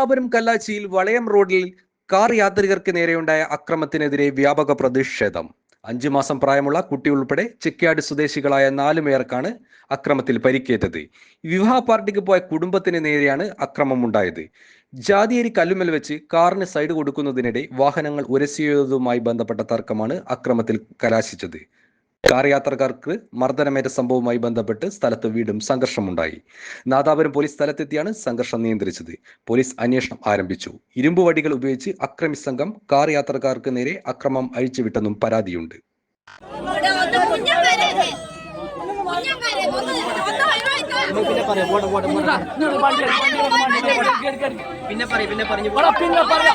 നാദാപുരം കല്ലാച്ചിയിൽ വളയം റോഡിൽ കാർ യാത്രികർക്ക് നേരെയുണ്ടായ അക്രമത്തിനെതിരെ വ്യാപക പ്രതിഷേധം. അഞ്ചു മാസം പ്രായമുള്ള കുട്ടി ഉൾപ്പെടെ ചെക്കിയാട് സ്വദേശികളായ നാലു പേർക്കാണ് അക്രമത്തിൽ പരിക്കേറ്റത്. വിവാഹ പാർട്ടിക്ക് പോയ കുടുംബത്തിന് നേരെയാണ് അക്രമമുണ്ടായത്. ജാതിയേരി കല്ലുമൽ വെച്ച് കാറിന് സൈഡ് കൊടുക്കുന്നതിനിടെ വാഹനങ്ങൾ ഉരസിയതുമായി ബന്ധപ്പെട്ട തർക്കമാണ് അക്രമത്തിൽ കലാശിച്ചത്. കാർ യാത്രക്കാർക്ക് മർദ്ദനമേറ്റ സംഭവവുമായി ബന്ധപ്പെട്ട് സ്ഥലത്ത് വീണ്ടും സംഘർഷമുണ്ടായി. നാദാപുരം പോലീസ് സ്ഥലത്തെത്തിയാണ് സംഘർഷം നിയന്ത്രിച്ചത്. പോലീസ് അന്വേഷണം ആരംഭിച്ചു. ഇരുമ്പ് വടികൾ ഉപയോഗിച്ച് അക്രമി സംഘം കാർ യാത്രക്കാർക്ക് നേരെ അക്രമം അഴിച്ചുവിട്ടെന്നും പരാതിയുണ്ട്. പിന്നെ പറയാം പിന്നെ പറയും. പിന്നെ പറഞ്ഞു പിന്നെ പറയാം.